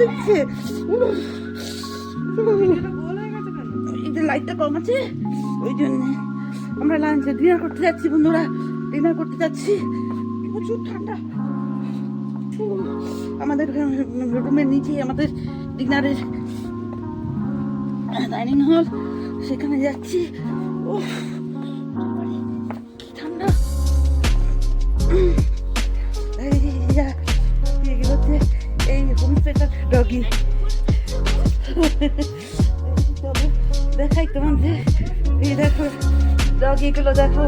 দিচ্ছে। লাইটটা কম আছে ওই জন্য আমরা লাঞ্চে ডিনার করতে যাচ্ছি বন্ধুরা। ডিনার করতে যাচ্ছি। প্রচুর ঠান্ডা। আমাদের রুমের নিচে আমাদের ডিনারের ডাইনিং হল সেখানে যাচ্ছি। উফ, চলো দেখাই তোমাদের এই দেখো ডগিগুলো দেখো।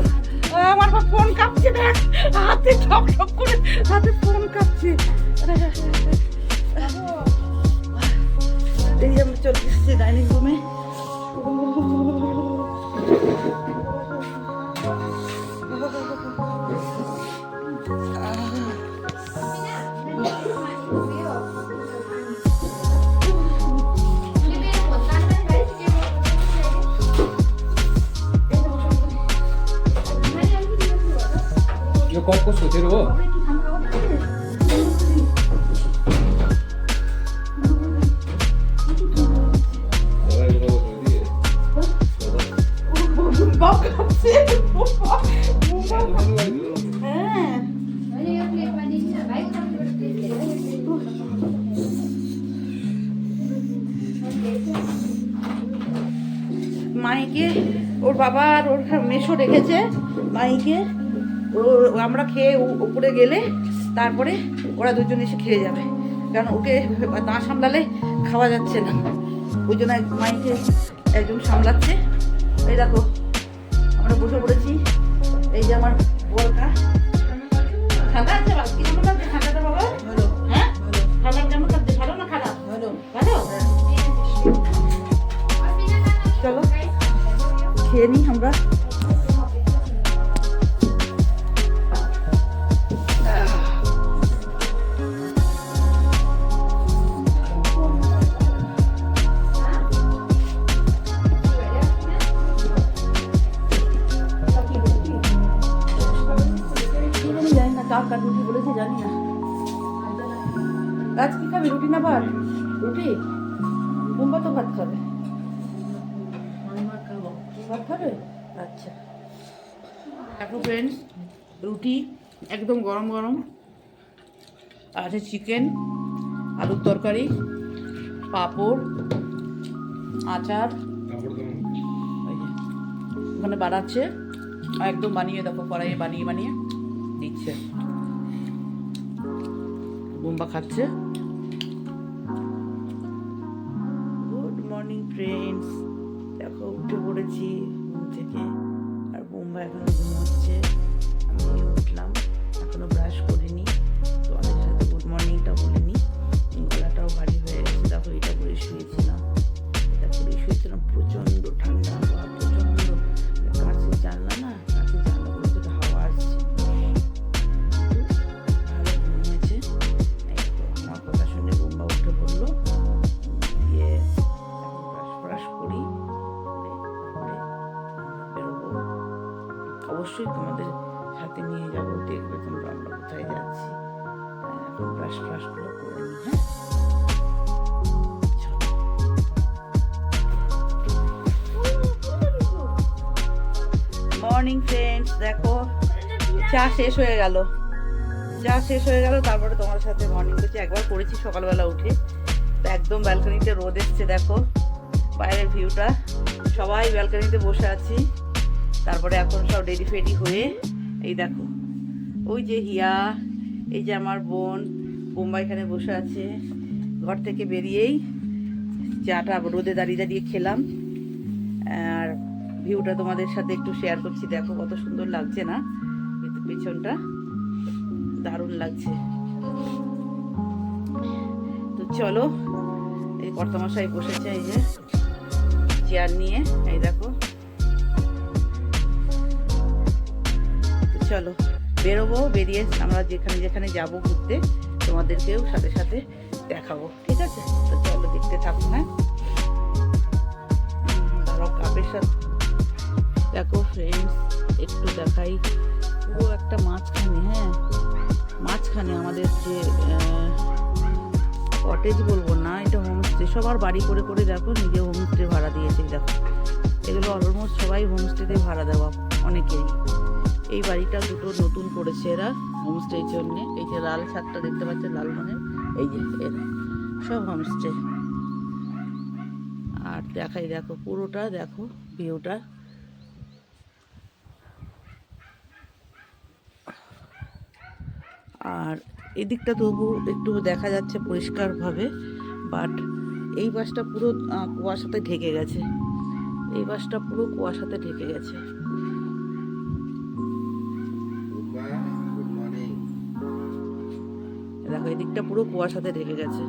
আমার ফোন কাঁপছে দেখ। হাতে ঠক ঠক করে হাতে ফোন কাঁপছে। এই আমরা চলে এসেছি ডাইনিং রুমে 해줘 খেয়ে উপরে গেলে তারপরে ওরা দুজন এসে খেয়ে যাবে। কারণ ওকে না সামলালে খাওয়া যাচ্ছে না। ওই জন্য এক মাইকে একজন সামলাচ্ছে। এই দেখো আমরা বসে পড়েছি। এই যে আমার বরকা। ঠান্ডা আছে বাবা? কি কেমন লাগছে? ঠান্ডাটা বাবা। হ্যাঁ? ঠান্ডা কেমন লাগছে। ভালো না খারাপ? ভালো। ভালো? চলো খেয়ে নিই আমরা। রুটি? বোম্বা তো ভাত খাবে? ভাত খাবে। আচ্ছা। দেখো ফ্রেন্ডস রুটি একদম গরম গরম। আছে চিকেন আলুর তরকারি পাঁপড় আচার। ওখানে বানাচ্ছে। আর একদম বানিয়ে দেখো কড়াইয়ে বানিয়ে বানিয়ে দিচ্ছে। বোম্বা খাচ্ছে। ফ্রেন্ডস দেখো উঠে পড়েছি ঘুম থেকে আর বোম্বা এখনও ঘুমোচ্ছে। শেষ হয়ে গেল। যা শেষ হয়ে গেল, তারপরে তোমার সাথে মর্নিং করছি একবার করেছি, সকালবেলা উঠে। তো একদম ব্যালকনিতে রোদ এসছে, দেখো। বাইরের ভিউটা সবাই ব্যালকনিতে বসে আছি। তারপরে এখন সব রেডি ফেডি হয়ে, এই দেখো। ওই যে হিয়া, এই যে আমার বোন বোম্বাইখানে বসে আছে। ঘর থেকে বেরিয়েই চাটা রোদে দাঁড়িয়ে দাঁড়িয়ে খেলাম। আর ভিউটা তোমাদের সাথে একটু শেয়ার করছি, দেখো কত সুন্দর লাগছে না। পেছনটা। দারুণ লাগছে। তো চলো, এই কর্তামশাই বসেছে এই যে চেয়ার নিয়ে, এই দেখো। চলো, বেরোবো, বেরিয়ে আমরা যেখানে যেখানে যাব ঘুরতে, তোমাদেরকেও সাথে সাথে দেখাবো, ঠিক আছে? তো চলো, দেখতে থাকো হ্যাঁ? দাঁড়াও কাপের সাথে, দেখো ফ্রেন্ডস একটু দেখাই। পুরো একটা মাঝখানে হ্যাঁ? মাঝখানে আমাদের যে কটেজ বলব না, এটা হোমস্টে সবার বাড়ি করে করে দেখো, নিজে হোমস্টে ভাড়া দিয়েছে দেখো। এগুলো অলমোস্ট সবাই হোমস্টেতে ভাড়া দেওয়া, অনেকেই। এই বাড়িটা দুটো নতুন করেছে এরা হোমস্টের জন্যে। এই যে লাল ছাদটা দেখতে পাচ্ছেন লাল রঙের। এই যে এর সব হোমস্টে আর দেখাই, দেখো, পুরোটা, দেখো ভিউটা আর এদিকটা তবু একটু দেখা যাচ্ছে পরিষ্কারভাবে বাট এই বাসটা পুরো কুয়াশাতে ঢেকে গেছে। এই বাসটা পুরো কুয়াশাতে ঢেকে গেছে। দেখো এদিকটা পুরো কুয়াশাতে ঢেকে গেছে।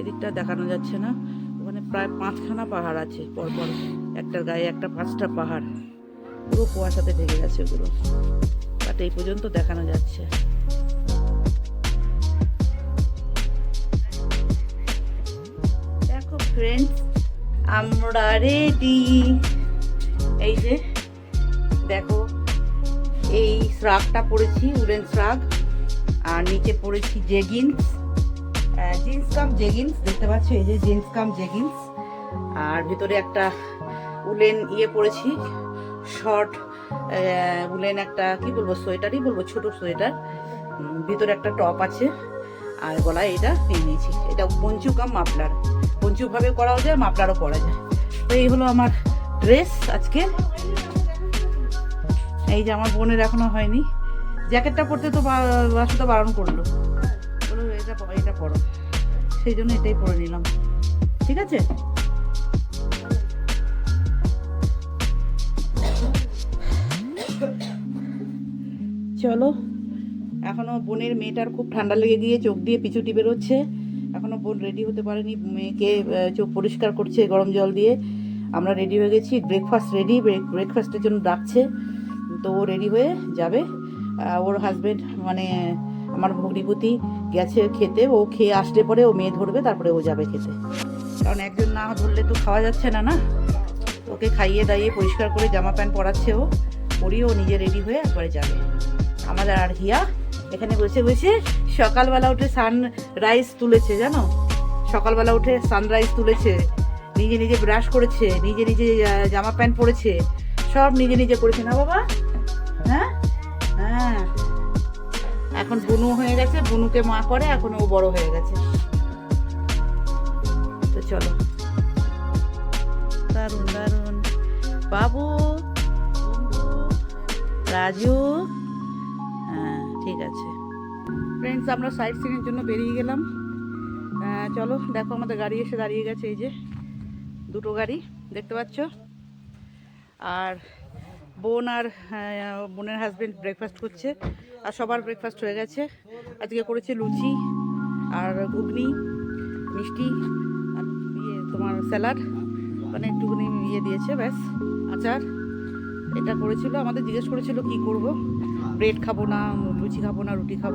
এদিকটা দেখানো যাচ্ছে না। ওখানে প্রায় পাঁচখানা পাহাড় আছে পরপর। একটার গায়ে একটা পাঁচটা পাহাড়। পুরো কুয়াশাতে ঢেকে গেছে ওগুলো। বাট এই পর্যন্ত দেখানো যাচ্ছে। ফ্রেন্ডস আমরা রেডি এই যে, দেখো, এই শ্রাগটা পরেছি উলেন শ্রাগ আর নিচে পরেছি জেগিন্স জিন্স কাম জেগিন্স দেখতে পাচ্ছ? এই যে জিন্স কাম জেগিন্স আর ভিতরে একটা উলেন ইয়ে পরেছি শর্ট উলেন একটা, কি বলব, সোয়েটারই বলব, ছোট সোয়েটার ভিতরে একটা টপ আছে। আর গলায় এটা নিয়ে নিয়েছি। এটা পঞ্চু কাম মাফলার। পঞ্চু ভাবে করাও যায়, মাফলারও করা যায়। তো এই হলো আমার ড্রেস আজকে। এই যে আমার বোনের এখনও হয়নি। জ্যাকেটটা পরতে তো বা- বাসুদা বারণ করল। বলো এটা এটা পরো। সেই জন্য এটাই পরে নিলাম। ঠিক আছে? চলো। এখনও বোনের মেয়েটার খুব ঠান্ডা লেগে গিয়ে চোখ দিয়ে পিছুটি বেরোচ্ছে। এখনও বোন রেডি হতে পারেনি, মেয়েকে চোখ পরিষ্কার করছে গরম জল দিয়ে। আমরা রেডি হয়ে গেছি ব্রেকফাস্ট রেডি ব্রেকফাস্টের জন্য ডাকছে। তো ও রেডি হয়ে যাবে। ওর হাজবেন্ড মানে আমার ভগ্নিপতি গেছে খেতে, ও খেয়ে আসলে পরে ও মেয়ে ধরবে, তারপরে ও যাবে খেতে। কারণ একজন না ধরলে তো খাওয়া যাচ্ছে না না। ওকে খাইয়ে দাইয়ে পরিষ্কার করে জামা প্যান্ট পরাচ্ছে ও, পরিয়ে ও নিজে রেডি হয়ে একবারে যাবে। আমাদের আর হিয়া এখানে বসে বসে সকালবেলা উঠে সানরাইজ তুলেছে, জানো? সকালবেলা উঠে সানরাইজ তুলেছে, নিজে নিজে ব্রাশ করেছে, নিজে নিজে জামা প্যান্ট পরেছে, সব নিজে নিজে করেছে, না বাবা? হ্যাঁ? হ্যাঁ। এখন বুনু হয়ে গেছে, বুনুকে মা করে, এখন ও বড় হয়ে গেছে। তো চলো। দারুণ দারুণ বাবু, রাজু ঠিক আছে। ফ্রেন্ডস আমরা সাইড সিনের জন্য বেরিয়ে গেলাম। চলো, দেখো আমাদের গাড়ি এসে দাঁড়িয়ে গেছে, এই যে দুটো গাড়ি, দেখতে পাচ্ছ? আর বোন আর বোনের হাজবেন্ড ব্রেকফাস্ট করছে, আর সবার ব্রেকফাস্ট হয়ে গেছে। আজকে করেছে লুচি আর ঘুগনি, মিষ্টি, আর ইয়ে তোমার স্যালাড মানে একটুখানি ইয়ে দিয়েছে, ব্যাস, আচার। এটা করেছিল, আমাদের জিজ্ঞেস করেছিল, কি করব? ব্রেড খাব না, লুচি খাব না, রুটি খাব?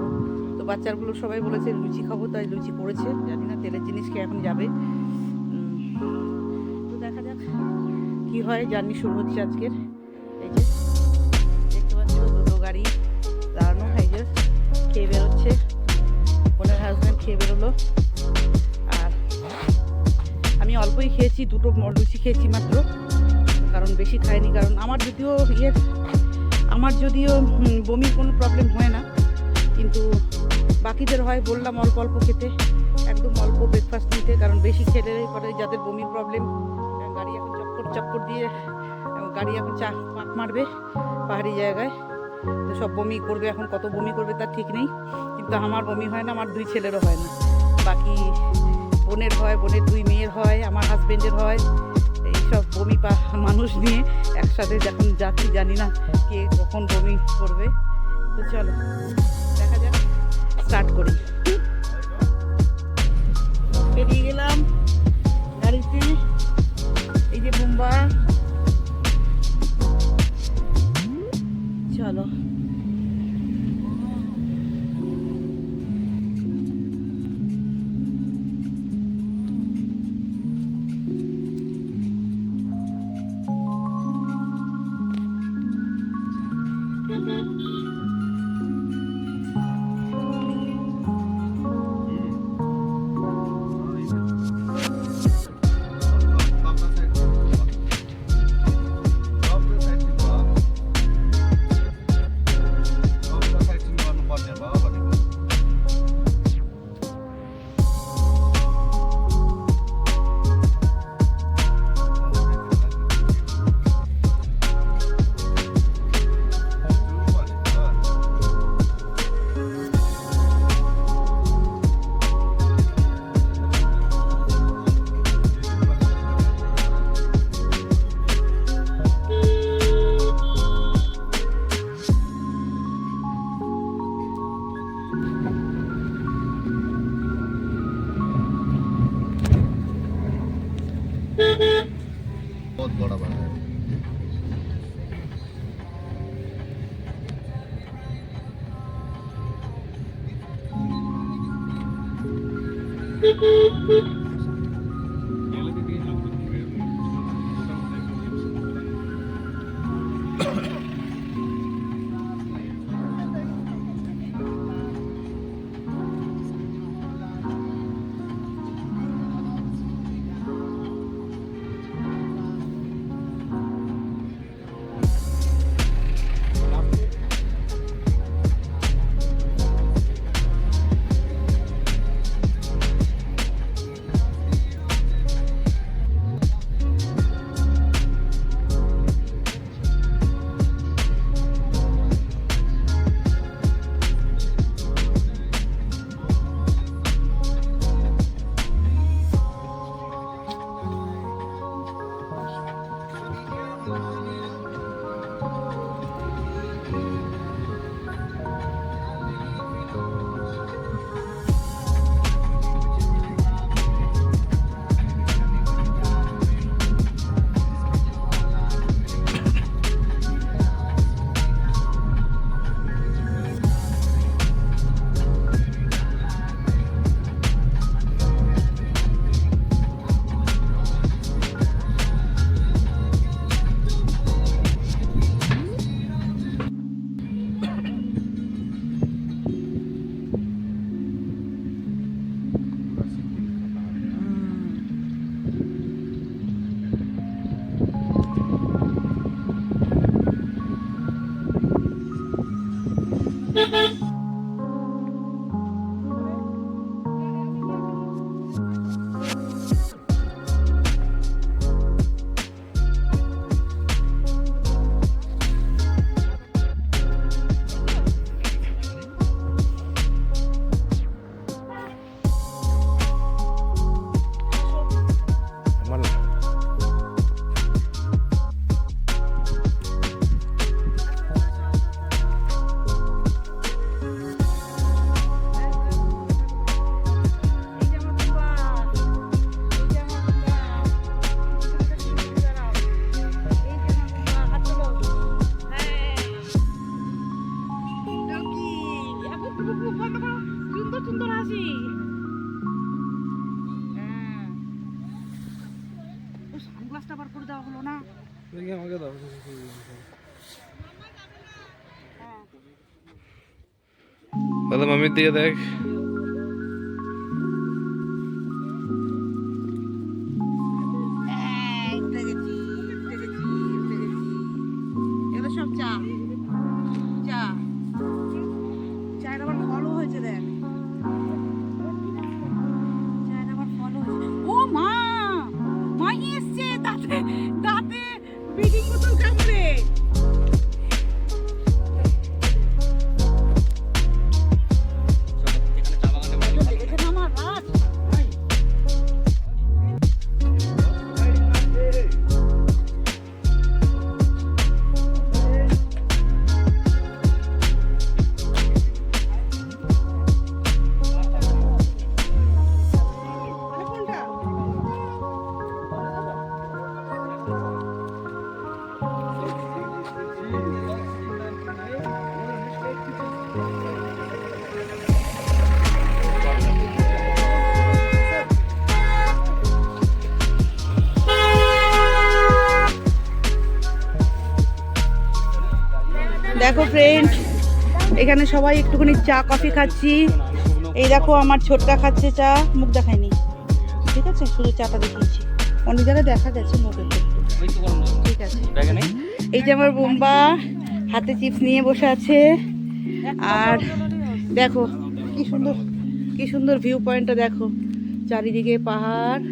তো বাচ্চাগুলো সবাই বলেছে, লুচি খাব। তাই লুচি করেছে। জানি না, তেলের জিনিস খেয়ে এখন যাবে। তো দেখা যাক কি হয়, জার্নি শুরু হচ্ছে আজকের। এই যে, দেখতে পাচ্ছ, দুটো গাড়ি দাঁড়ানো, এই খেয়ে বেরোচ্ছে। বোনের হাজব্যান্ড খেয়ে বেরোলো। আর আমি অল্পই খেয়েছি, দুটো লুচি খেয়েছি মাত্র। কারণ বেশি খাইনি কারণ আমার যদিও ইয়ে আমার যদিও বমির কোনো প্রবলেম হয় না, কিন্তু বাকিদের হয়, বললাম অল্প অল্প খেতে, একদম অল্প ব্রেকফাস্ট নিতে, কারণ বেশি খেলে পরে যাদের বমির প্রবলেম গাড়ি এখন চক্কর চক্কর দিয়ে গাড়ি এখন চা পাক মারবে পাহাড়ি জায়গায়, তো সব বমি করবে, এখন কত বমি করবে তার ঠিক নেই, কিন্তু আমার বমি হয় না, আমার দুই ছেলেরও হয় না, বাকি বোনের হয়, বোনের দুই মেয়ের হয়, আমার হাজব্যান্ডের হয় এইসব বমি পা মানুষ নিয়ে একসাথে যখন যাচ্ছি, জানি না কে কখন বমি করবে। তো চলো, দেখা যাক স্টার্ট করি। বেরিয়ে গেলাম গাড়িতে। এই যে বোম্বা। চলো। সুন্দর সুন্দর হাসি সানগ্লাসটা বার করে দেওয়া হলো না আমাকে দাও দাদা, মামির দিকে দেখ। এখানে সবাই একটুখানি চা, কফি খাচ্ছি। এই দেখো আমার ছোটটা খাচ্ছে চা, মুখ দেখায়নি। ঠিক আছে? শুধু চাটা দেখিয়েছি। অনেক জায়গায় দেখা গেছে মুখ। ঠিক আছে। এই যে আমার বোম্বা, হাতে চিপস নিয়ে বসে আছে। আর দেখো, কি সুন্দর কি সুন্দর ভিউ পয়েন্টটা দেখো। চারিদিকে পাহাড়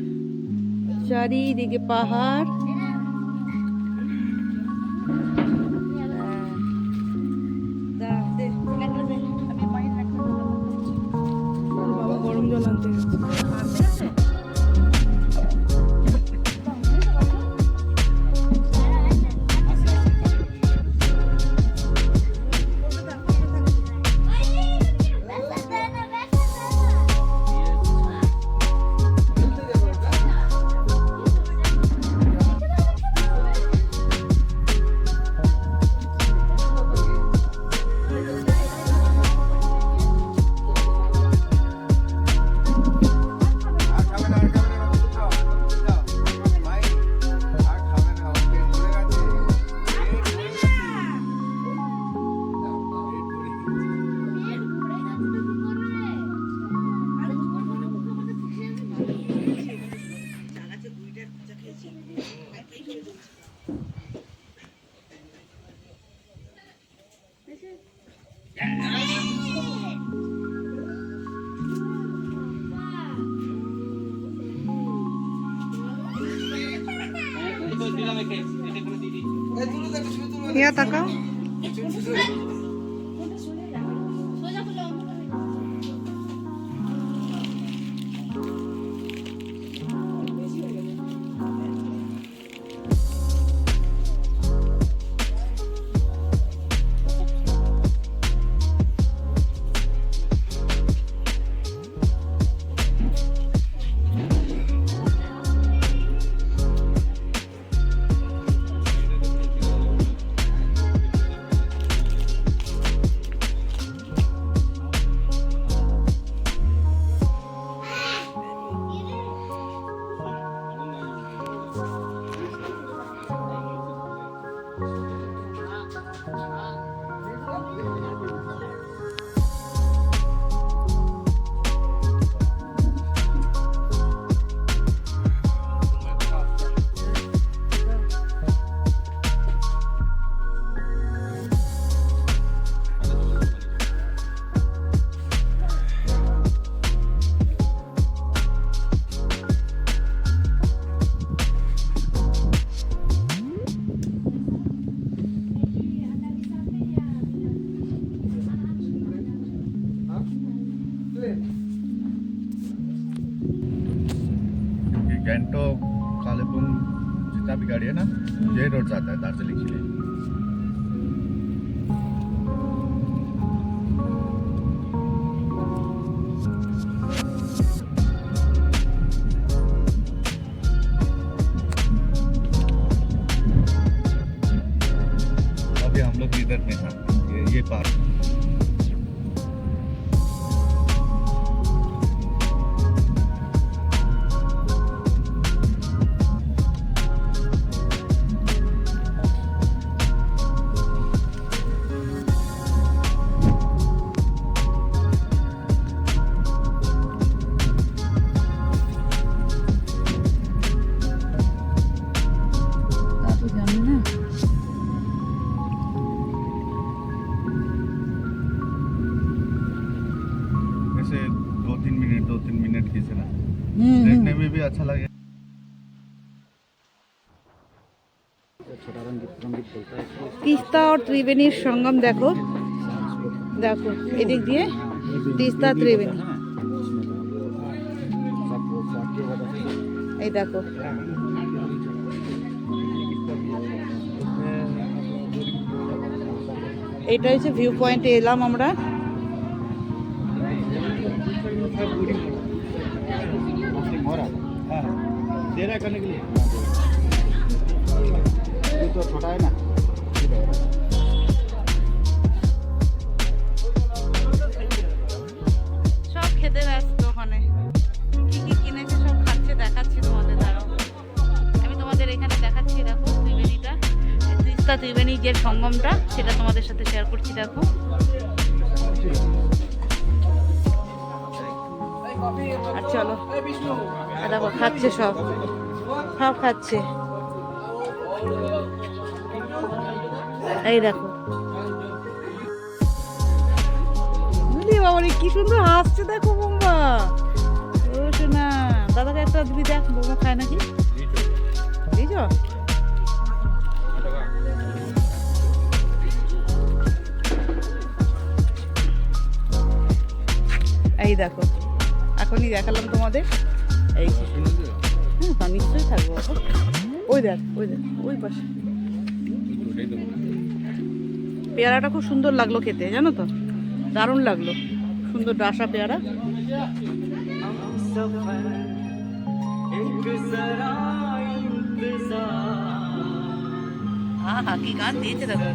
চারিদিকে পাহাড়। derdilik. ত্রিবেণীর সঙ্গম দেখো দেখো এদিক দিয়ে তিস্তা ত্রিবেণী এই দেখো এটা হচ্ছে ভিউ পয়েন্টে এলাম আমরা तेरा करने के लिए ये तो छोटा है ना খেতে ব্যস্ত ওখানে কি কি কিনেছে সব খাচ্ছে, দেখাচ্ছি তোমাদের, দাঁড়াও। আমি তোমাদের এখানে দেখাচ্ছি, দেখো ত্রিবেণীটা। তিস্তা ত্রিবেণী যে সঙ্গমটা, সেটা তোমাদের সাথে শেয়ার করছি, দেখো। আর চলো দেখো খাচ্ছে সব? সব খাচ্ছে। এই দেখো বুঝলি বাবা কি সুন্দর হাসছে দেখো বোম্বা ও শোনা দাদাকে একটা দিবি দেখ বোমা খায় নাকি? বুঝছ এই দেখো এখনই দেখালাম তোমাদের। এই। হ্যাঁ তা নিশ্চয়ই থাকব। ওই দেখ ওই দেখ ওই পাশে। পেয়ারাটা খুব সুন্দর লাগল খেতে জানো তো? দারুণ লাগল। সুন্দর ডাসা পেয়ারা। হ্যাঁ হ্যাঁ কি গান দিয়েছে দেখো।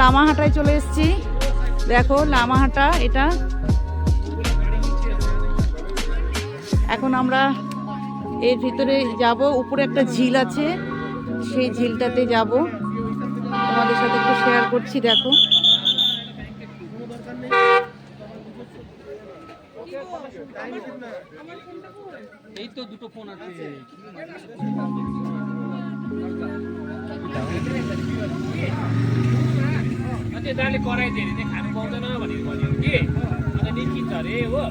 লামাহাটায় চলে এসেছি। দেখো লামাহাটা, এটা। এখন আমরা এর ভিতরে যাব, উপরে একটা ঝিল আছে, সেই ঝিলটাতে যাব। তোমাদের সাথে একটু শেয়ার করছি, দেখো। এই তো দুটো ফোন আছে। अझै दाले कराइदियो अरे खानु पाउँदैन भनेर भन्यो कि? अन्त निस्किन्छ अरे हो।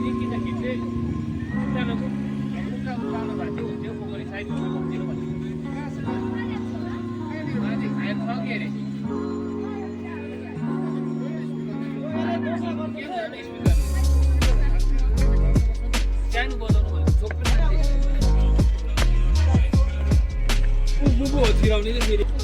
निस्किँदाखेरि चाहिँ उकालो उका उकालो हुन्थ्यो पोखरी पुग्थ्यो भन्यो। छ अरे? बजाउनु भने फेरि।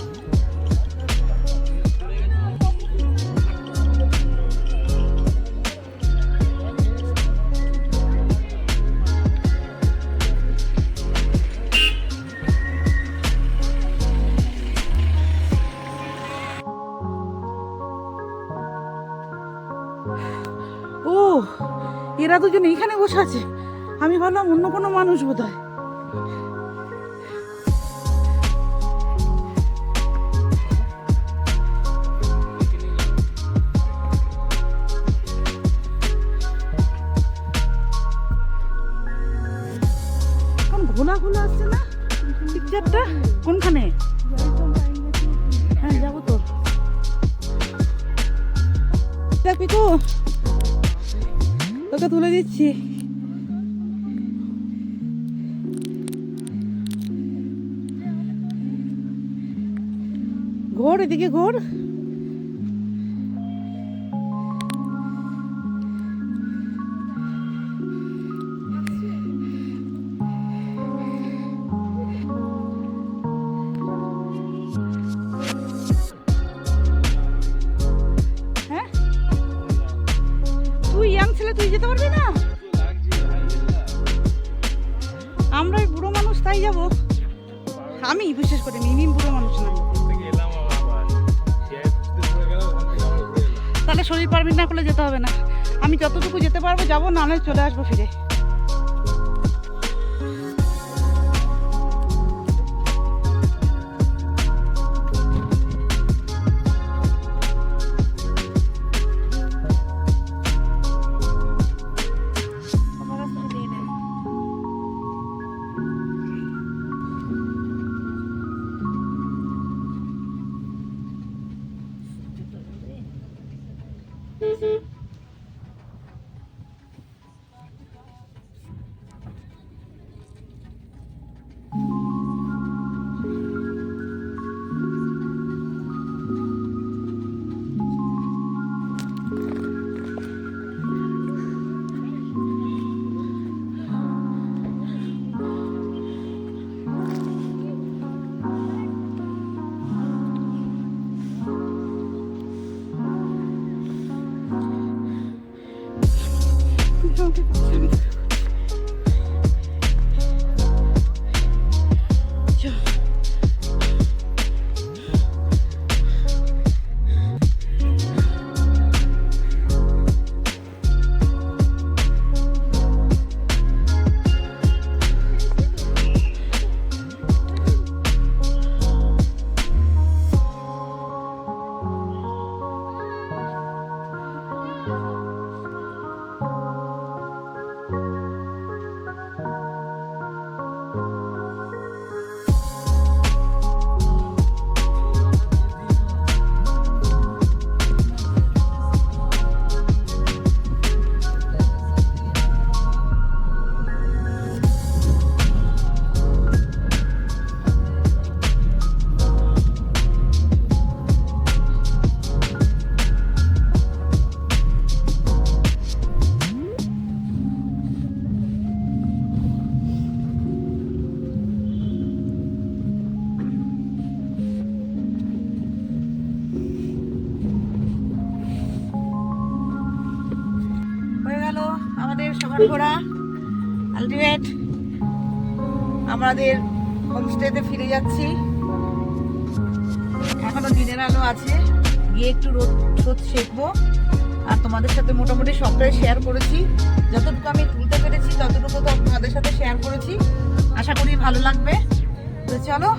এরা দুজন এখানে বসে আছে। আমি ভাবলাম অন্য কোনো মানুষ বোধ হয় ঘোর এদিকে যাব না হলে চলে আসব ফিরে। ঘোরা আলটিমেট আমাদের হোমস্টেতে ফিরে যাচ্ছি। এখনও দিনের আলো আছে, গিয়ে একটু রোদ শোধ সেঁকবো। আর তোমাদের সাথে মোটামুটি সবটাই শেয়ার করেছি। যতটুকু আমি তুলতে পেরেছি, ততটুকু তো তোমাদের সাথে শেয়ার করেছি। আশা করি ভালো লাগবে। তো চলো,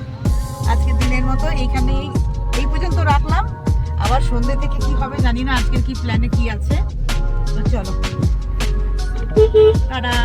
আজকের দিনের মতো এইখানেই, এই পর্যন্ত রাখলাম। আবার সন্ধ্যে থেকে কি হবে জানি না, আজকের কি প্ল্যানে কি আছে। তো চলো। টাটা